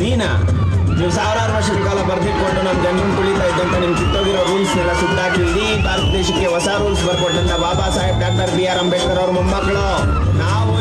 ಮೀನಾ, ನೀವು ಸಾವಿರಾರು ವರ್ಷದ ಕಾಲ ಬರ್ದಿಟ್ಕೊಂಡು ನಮ್ಮ ಜನರನ್ನು ತುಳಿತಾ ಇದ್ದಂತ ನಿಮ್ಗೆ ಸುತ್ತೋಗಿರೋ ರೂಲ್ಸ್ ರೂಲ್ಸ್ನೆಲ್ಲ ಸುತ್ತಾಕಿ ಇಡೀ ಭಾರತ ದೇಶಕ್ಕೆ ಹೊಸ rules ಬರ್ಕೊಟ್ಟಂತ Baba Saheb doctor B R Ambedkar ಅವ್ರ ಮೊಮ್ಮಕ್ಕಳು. ನಾವು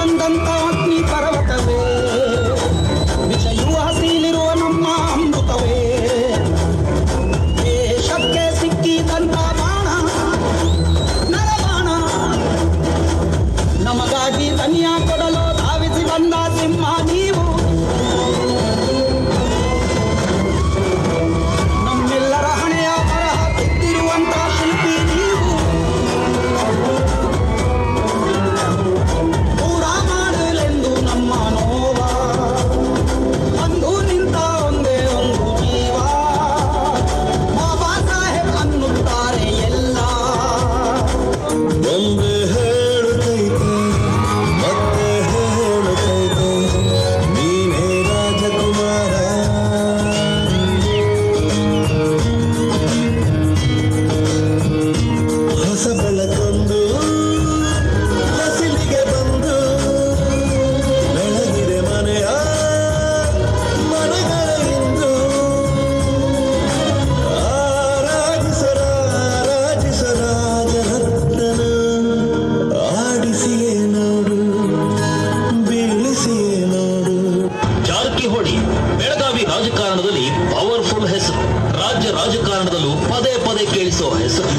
ಬಂದಂತ ಅಗ್ನಿ ಪರ್ವತವೇ ರಾಜ್ಯ ರಾಜಕಾರಣದಲ್ಲೂ ಪದೇ ಪದೇ ಕೇಳಿಸೋ ಹೆಸರು.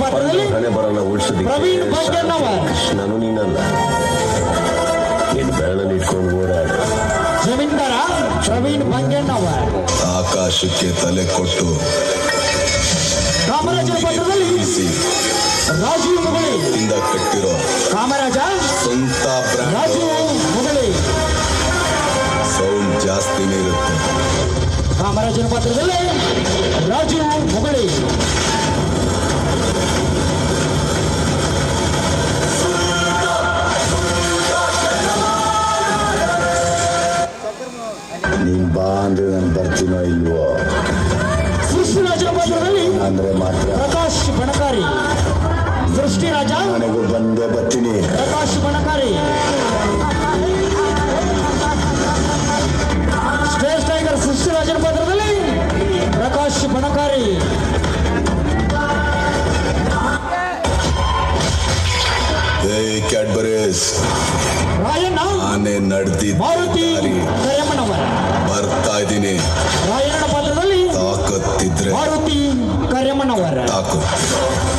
ಪಾತ್ರದಲ್ಲಿ ಹಣೆ ಪ್ರವೀಣ್ ಭಾಗ್ಯಣ್ಣವರ್. ಕೃಷ್ಣನು ನೀನಲ್ಲ ನೀನು ಬೆರಳನ್ನು ಇಟ್ಕೊಂಡು ಓಡಾಡ ಪ್ರವೀಣ್ ಬಂಗಣ್ಣವರ್ ಆಕಾಶಕ್ಕೆ ತಲೆ ಕೊಟ್ಟು ಕಾಮರಾಜನ ಪಾತ್ರದಲ್ಲಿ ಬೀಸಿ ರಾಜೀವ್ ಮುಗಳಿ. ಇಂದ ಕಟ್ಟಿರೋ ಕಾಮರಾಜ ಸ್ವಂತ ರಾಜೀವ್ ಮುಗಳಿ. ಸೌಂಡ್ ಜಾಸ್ತಿನೇ ಇರುತ್ತೆ. ಕಾಮರಾಜನ ಪಾತ್ರದಲ್ಲಿ ರಾಜೀವ್ ಪ್ರಕಾಶ್ ಬಣಕಾರಿ. ಸೃಷ್ಟಿರಾಜ ನನಗೂ ಬಂದೇ ಬರ್ತೀನಿ. ಪ್ರಕಾಶ್ ಬಣಕಾರಿ. ಸ್ಟೇಜ್ ಟೈಗರ್ ಸೃಷ್ಟಿರಾಜನ ಪಾತ್ರದಲ್ಲಿ ಪ್ರಕಾಶ್ ಬಣಕಾರಿ. ಕ್ಯಾಡ್ಬರೀಸ್. ರಾಯಣ್ಣ. ಆನೆ ನಡೆದಿದ್ದ ಮಾರುತಿ ಕರೆಯಮ್ಮನವರ ಬರ್ತಾ ಇದ್ದೀನಿ. ರಾಯಣ್ಣ ಪಾತ್ರದಲ್ಲಿ ತಾಕತ್ತಿದ್ರೆ ಮಾರುತಿ ಕರೆಯಮ್ಮನವರ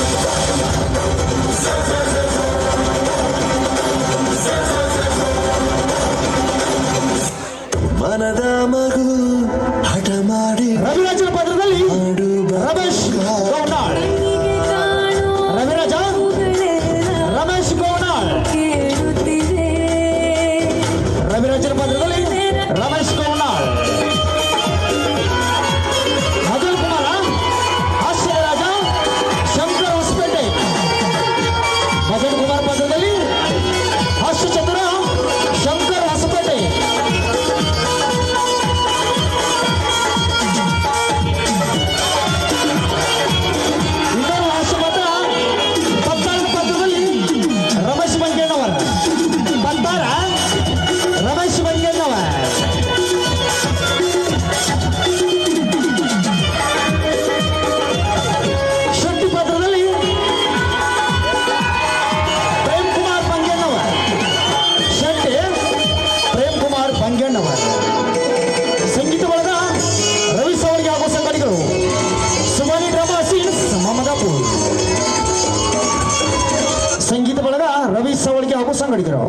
ಪ್ರೇಮ್ ಸಂಗೀತ ಬಳಗ ರವಿ ಸವರಿಗೆ ಹಾಗೂ ಸಂಗಡಿಗರು ಸುಮಾರಿ ಡ್ರಾಮಾ ಸೀನ್ಸ್ ಮಮದಾಪುರ್. ಸಂಗೀತ ಬಳಗ ರವಿ ಸವಳಿಗೆ ಹಾಗೂ ಸಂಗಡಿಗರು.